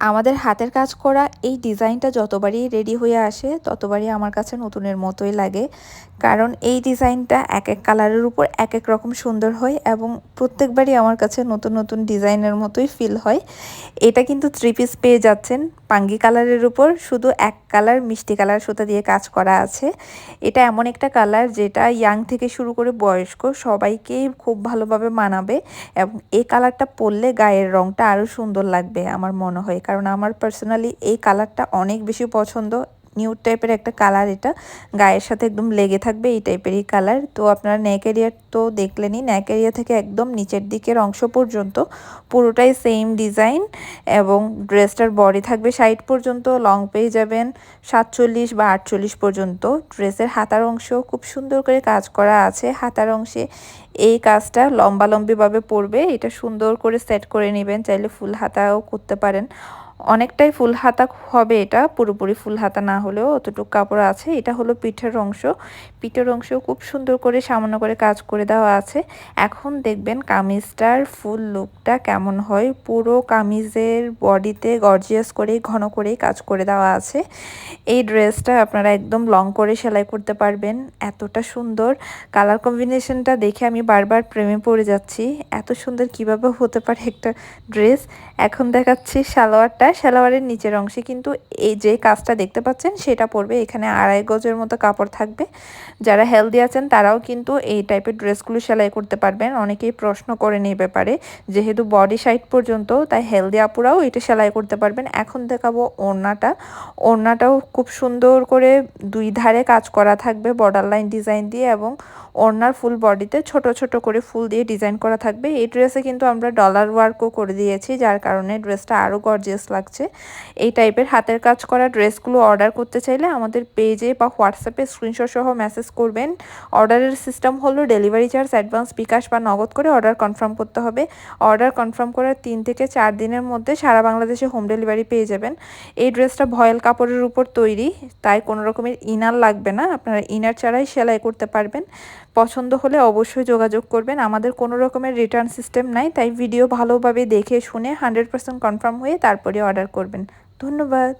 আমাদের হাতের কাজ করা এই ডিজাইনটা যতবারই রেডি হয়ে আসে, ততবারই আমার কাছে নতুনের মতোই লাগে। কারণ এই ডিজাইনটা এক এক কালারের উপর এক এক রকম সুন্দর হয় এবং প্রত্যেকবারই আমার কাছে নতুন নতুন ডিজাইনের মতোই ফিল হয়। এটা কিন্তু থ্রি পিস পেয়ে যাচ্ছেন পাঙ্গি কালারের উপর। শুধু এক কালার মিষ্টি কালার সুতা দিয়ে কাজ করা আছে। এটা এমন একটা কালার যেটা ইয়াং থেকে শুরু করে বয়স্ক সবাইকেই খুব ভালোভাবে মানাবে এবং এই কালারটা পরলে গায়ের রংটা আরও সুন্দর লাগবে, আমার মনে হয়। কারণ আমার পার্সোনালি এই কালারটা অনেক বেশি পছন্দ নিউড টাইপের একটা কালার এটা। গায়ের সাথে একদম লেগে থাকবে এই টাইপেরই কালার। তো আপনারা নেক এরিয়ার তো দেখলেনই নেক এরিয়া থেকে একদম নিচের দিকের অংশ পর্যন্ত পুরোটাই সেম ডিজাইন এবং ড্রেসটার বডি থাকবে সাইড পর্যন্ত লং পেয়ে যাবেন সাতচল্লিশ বা আটচল্লিশ পর্যন্ত। ড্রেসের হাতার অংশ খুব সুন্দর করে কাজ করা আছে। হাতার অংশে এই কাজটা লম্বালম্বিভাবে পড়বে এটা সুন্দর করে সেট করে নেবেন, চাইলে ফুল হাতাও করতে পারেন। অনেকটাই ফুল হাতা হবে এটা, পুরোপুরি ফুল হাতা না হলেও অতটুকু কাপড় আছে। এটা হলো পিঠের অংশ। পিঠের অংশ খুব সুন্দর করে সামান্য করে কাজ করে দেওয়া আছে। এখন দেখবেন কামিজটার ফুল লুকটা কেমন হয়। পুরো কামিজের বডিতে গর্জিয়াস করে ঘন করেই কাজ করে দেওয়া আছে। এই ড্রেসটা আপনারা একদম লং করে সেলাই করতে পারবেন। এতটা সুন্দর। কালার কম্বিনেশনটা দেখে আমি বারবার প্রেমে পড়ে যাচ্ছি। এত সুন্দর কীভাবে হতে পারে একটা ড্রেস? এখন দেখাচ্ছি সালোয়ারটা সালোয়ারের নিচের অংশে, কিন্তু এই যে কাজটা দেখতে পাচ্ছেন, সেটা পড়বে এখানে আড়াই গজের মতো কাপড় থাকবে। যারা হেলদি আছেন, তারাও কিন্তু এই টাইপের ড্রেসগুলো সেলাই করতে পারবেন। অনেকেই প্রশ্ন করে নিয়ে ব্যাপারে, যেহেতু বডি সাইড পর্যন্ত, তাই হেলদি আপুরাও এটা সেলাই করতে পারবেন। এখন দেখাবো ওড়নাটা। ওড়নাটাও খুব সুন্দর করে দুই ধারে কাজ করা থাকবে বর্ডার লাইন ডিজাইন দিয়ে এবং ওড়নার ফুল বডিতে ছোট ছোট করে ফুল দিয়ে ডিজাইন করা থাকবে। এই ড্রেসে কিন্তু আমরা ডলার ওয়ার্কও করে দিয়েছি, যার কারণে ড্রেসটা আরও গর্জিয়াস লাগছে। এই টাইপের হাতের কাজ করা ড্রেসগুলো অর্ডার করতে চাইলে আমাদের পেজে বা হোয়াটসঅ্যাপে স্ক্রিনশট সহ মেসেজ করবেন। অর্ডারের সিস্টেম হলো ডেলিভারি চার্জ অ্যাডভান্স বিকাশ বা নগদ করে অর্ডার কনফার্ম করতে হবে। অর্ডার কনফার্ম করার তিন থেকে চার দিনের মধ্যে সারা বাংলাদেশে হোম ডেলিভারি পেয়ে যাবেন। এই ড্রেসটা ভয়েল কাপড়ের উপর তৈরি, তাই কোনো রকমের ইনার লাগবে না। আপনারা ইনার ছাড়াই সেলাই করতে পারবেন। পছন্দ হলে অবশ্যই যোগাযোগ করবেন। আমাদের কোনো রকমের রিটার্ন সিস্টেম নাই, তাই ভিডিও ভালোভাবে দেখে শুনে হান্ড্রেড পার্সেন্ট কনফার্ম হয়ে তারপরে অর্ডার করবেন। ধন্যবাদ।